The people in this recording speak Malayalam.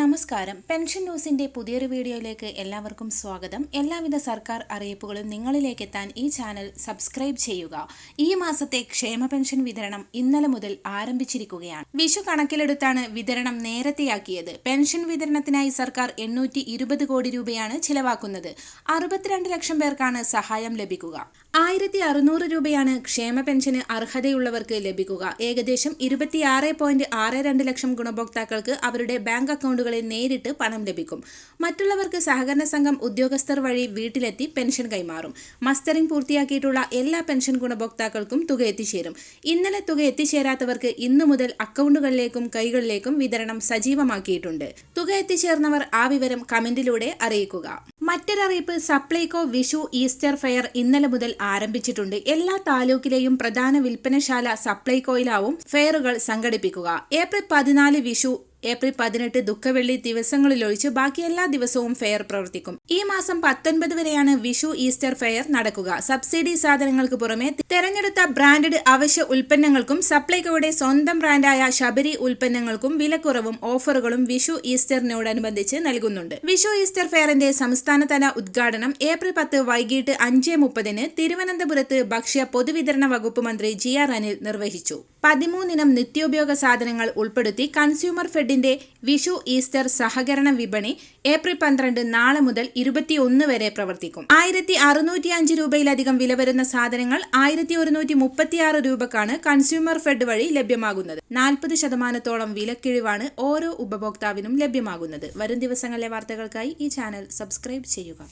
നമസ്കാരം. പെൻഷൻ ന്യൂസിന്റെ പുതിയൊരു വീഡിയോയിലേക്ക് എല്ലാവർക്കും സ്വാഗതം. എല്ലാവിധ സർക്കാർ അറിയിപ്പുകളും നിങ്ങളിലേക്ക് എത്താൻ ഈ ചാനൽ സബ്സ്ക്രൈബ് ചെയ്യുക. ഈ മാസത്തെ ക്ഷേമ പെൻഷൻ വിതരണം ഇന്നലെ മുതൽ ആരംഭിച്ചിരിക്കുകയാണ്. വിഷു കണക്കിലെടുത്താണ് വിതരണം നേരത്തെയാക്കിയത്. പെൻഷൻ വിതരണത്തിനായി സർക്കാർ എണ്ണൂറ്റി കോടി രൂപയാണ് ചിലവാക്കുന്നത്. അറുപത്തിരണ്ട് ലക്ഷം പേർക്കാണ് സഹായം ലഭിക്കുക. ആയിരത്തി അറുന്നൂറ് രൂപയാണ് ക്ഷേമ പെൻഷന് അർഹതയുള്ളവർക്ക് ലഭിക്കുക. ഏകദേശം ഇരുപത്തിയാറ് പോയിന്റ് ആറ് രണ്ട് ലക്ഷം ഗുണഭോക്താക്കൾക്ക് അവരുടെ ബാങ്ക് അക്കൗണ്ടുകളിൽ നേരിട്ട് പണം ലഭിക്കും. മറ്റുള്ളവർക്ക് സഹകരണ സംഘം ഉദ്യോഗസ്ഥർ വഴി വീട്ടിലെത്തി പെൻഷൻ കൈമാറും. മസ്റ്ററിംഗ് പൂർത്തിയാക്കിയിട്ടുള്ള എല്ലാ പെൻഷൻ ഗുണഭോക്താക്കൾക്കും തുക എത്തിച്ചേരും. ഇന്നലെ തുക എത്തിച്ചേരാത്തവർക്ക് ഇന്നു മുതൽ അക്കൗണ്ടുകളിലേക്കും കൈകളിലേക്കും വിതരണം സജീവമാക്കിയിട്ടുണ്ട്. തുക എത്തിച്ചേർന്നവർ ആ വിവരം കമന്റിലൂടെ അറിയിക്കുക. മറ്റൊരറിയിപ്പ് സപ്ലൈകോ വിഷു ഈസ്റ്റർ ഫെയർ ഇന്നലെ മുതൽ ആരംഭിച്ചിട്ടുണ്ട്. എല്ലാ താലൂക്കിലെയും പ്രധാന വിൽപ്പനശാല സപ്ലൈകോയിലാവും ഫെയറുകൾ സംഘടിപ്പിക്കുക. ഏപ്രിൽ പതിനാല് വിഷു ഏപ്രിൽ പതിനെട്ട് ദുഃഖവെള്ളി ദിവസങ്ങളിലൊഴിച്ച് ബാക്കി എല്ലാ ദിവസവും ഫെയർ പ്രവർത്തിക്കും. ഈ മാസം പത്തൊൻപത് വരെയാണ് വിഷു ഈസ്റ്റർ ഫെയർ നടക്കുക. സബ്സിഡി സാധനങ്ങൾക്ക് പുറമെ തെരഞ്ഞെടുത്ത ബ്രാൻഡഡ് അവശ്യ ഉൽപ്പന്നങ്ങൾക്കും സപ്ലൈകോയുടെ സ്വന്തം ബ്രാൻഡായ ശബരി ഉൽപ്പന്നങ്ങൾക്കും വിലക്കുറവും ഓഫറുകളും വിഷു ഈസ്റ്ററിനോടനുബന്ധിച്ച് നൽകുന്നുണ്ട്. വിഷു ഈസ്റ്റർ ഫെയറിന്റെ സംസ്ഥാനതല ഉദ്ഘാടനം ഏപ്രിൽ പത്ത് വൈകിട്ട് അഞ്ച് മുപ്പതിന് തിരുവനന്തപുരത്ത് ഭക്ഷ്യ പൊതുവിതരണ വകുപ്പ് മന്ത്രി ജി ആർ അനിൽ നിർവഹിച്ചു. പതിമൂന്നിനം നിത്യോപയോഗ സാധനങ്ങൾ ഉൾപ്പെടുത്തി കൺസ്യൂമർ ഫെഡിന്റെ വിഷു ഈസ്റ്റർ സഹകരണ വിപണി ഏപ്രിൽ പന്ത്രണ്ട് നാളെ മുതൽ ഇരുപത്തിയൊന്ന് വരെ പ്രവർത്തിക്കും. ആയിരത്തി അറുന്നൂറ്റി അഞ്ച് രൂപയിലധികം വില വരുന്ന സാധനങ്ങൾ ആയിരത്തി ഒരുന്നൂറ്റി മുപ്പത്തിയാറ് രൂപക്കാണ് കൺസ്യൂമർ ഫെഡ് വഴി ലഭ്യമാകുന്നത്. നാൽപ്പത് ശതമാനത്തോളം വിലക്കിഴിവാണ് ഓരോ ഉപഭോക്താവിനും ലഭ്യമാകുന്നത്. വരും ദിവസങ്ങളിലെ വാർത്തകൾക്കായി ഈ ചാനൽ സബ്സ്ക്രൈബ് ചെയ്യുക.